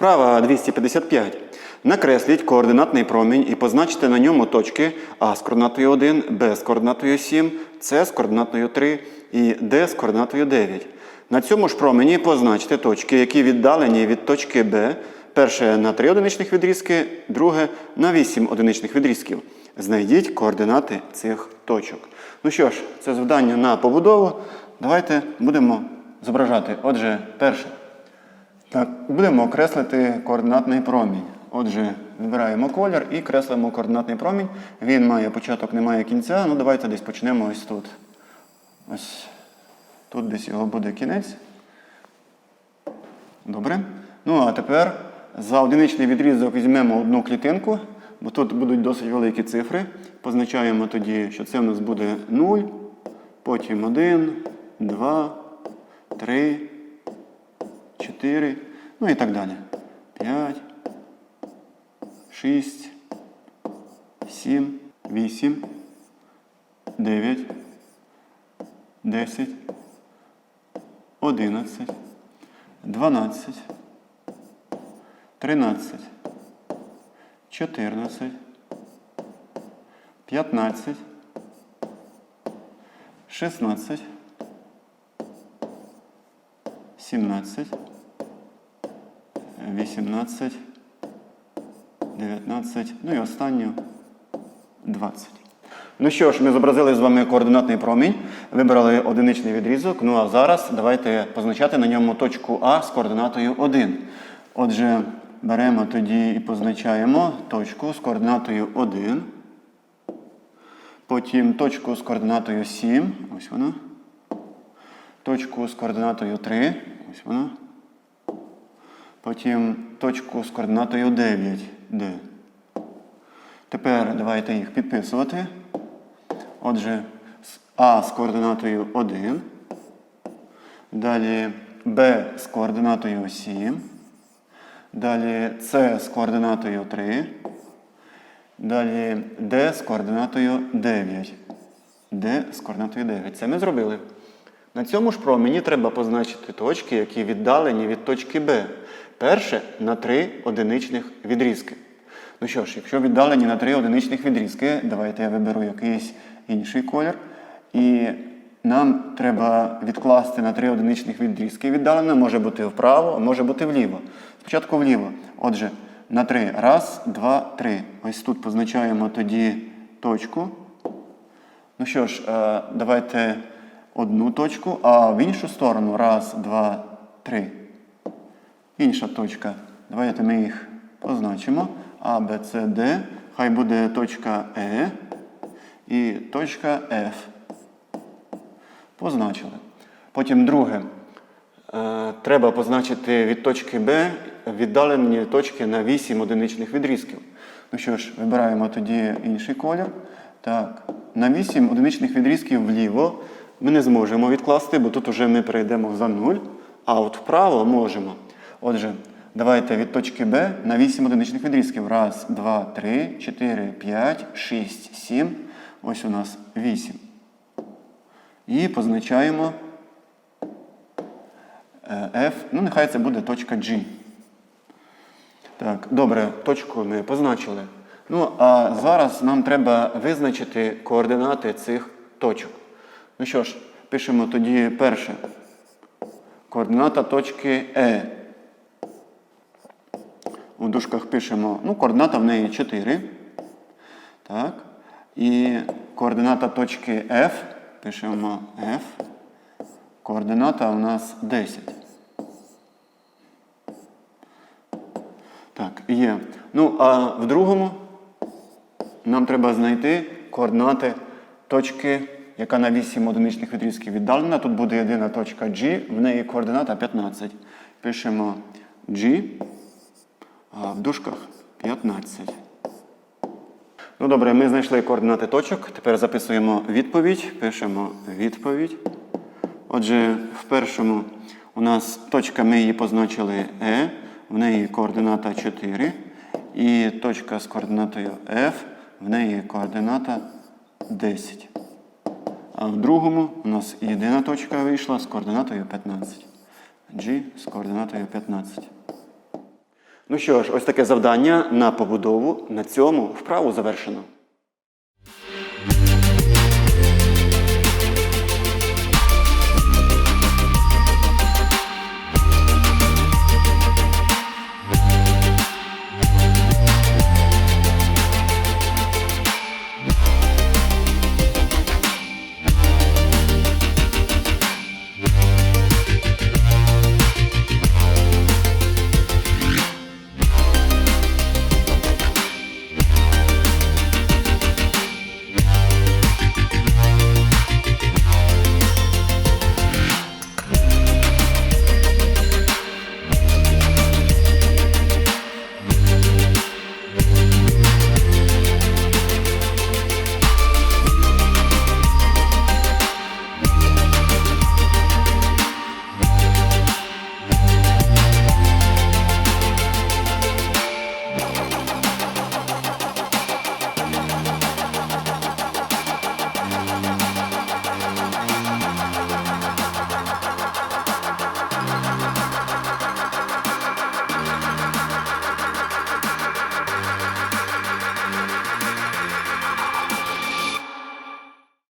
Вправа 255. Накресліть координатний промінь і позначте на ньому точки А з координатою 1, Б з координатою 7, С з координатою 3 і Д з координатою 9. На цьому ж промені позначте точки, які віддалені від точки Б. Перше на 3 одиничних відрізки, друге на 8 одиничних відрізків. Знайдіть координати цих точок. Ну що ж, це завдання на побудову. Давайте будемо зображати. Отже, перше. Так, будемо окреслити координатний промінь. Отже, вибираємо колір і креслимо координатний промінь. Він має початок, не має кінця. Ну, давайте десь почнемо ось тут. Ось тут десь його буде кінець. Добре. Ну, а тепер за одиничний відрізок візьмемо одну клітинку, бо тут будуть досить великі цифри. Позначаємо тоді, що це у нас буде 0, потім 1, 2, 3, 4, ну і так далі. 5, 6, 7, 8, 9, 10, 11, 12, 13, 14, 15, 16, 17, 18, 19, ну і останню 20. Ну що ж, ми зобразили з вами координатний промінь, вибрали одиничний відрізок. Ну а зараз давайте позначати на ньому точку А з координатою 1. Отже, беремо тоді і позначаємо точку з координатою 1. Потім точку з координатою 7. Ось вона. Точку з координатою 3. Ось вона. Потім точку з координатою 9. Де? Тепер давайте їх підписувати. Отже, А з координатою 1. Далі Б з координатою 7. Далі С з координатою 3. Далі Д з координатою 9. Д з координатою 9. Це ми зробили. На цьому ж промені треба позначити точки, які віддалені від точки Б. Перше на три одиничних відрізки. Ну що ж, якщо віддалені на три одиничних відрізки, давайте я виберу якийсь інший колір. І нам треба відкласти на три одиничних відрізки. Віддалене може бути вправо, може бути вліво. Спочатку вліво. Отже, на три. Раз, два, три. Ось тут позначаємо тоді точку. Ну що ж, е, давайте одну точку, а в іншу сторону. Раз, два, три. Інша точка. Давайте ми їх позначимо. А, Б, С, Д. Хай буде точка Е і точка F. Позначили. Потім друге. Е, Треба позначити від точки Б віддалені точки на 8 одиничних відрізків. Ну що ж, вибираємо тоді інший колір. Так, на 8 одиничних відрізків вліво ми не зможемо відкласти, бо тут вже ми перейдемо за 0, а от вправо можемо. Отже, давайте від точки Б на 8 одиничних відрізків. Раз, два, три, чотири, п'ять, шість, сім. Ось у нас 8. І позначаємо е, F. Ну, нехай це буде точка G. Так, добре, точку ми позначили. Ну, а зараз нам треба визначити координати цих точок. Ну що ж, пишемо тоді перше. Координата точки Е. У дужках пишемо, ну, координата в неї 4. Так. І координата точки F. Пишемо F. Координата у нас 10. Так, є. Ну, а в другому нам треба знайти координати точки, яка на 8 одиничних відрізків віддалена. Тут буде єдина точка G, в неї координата 15. Пишемо G, а в дужках 15. Ну добре, ми знайшли координати точок. Тепер записуємо відповідь. Пишемо відповідь. Отже, в першому у нас точка, ми її позначили Е, в неї координата 4. І точка з координатою F, в неї координата 10. А в другому у нас єдина точка вийшла з координатою 15. G з координатою 15. Ну що ж, ось таке завдання на побудову. На цьому вправу завершено.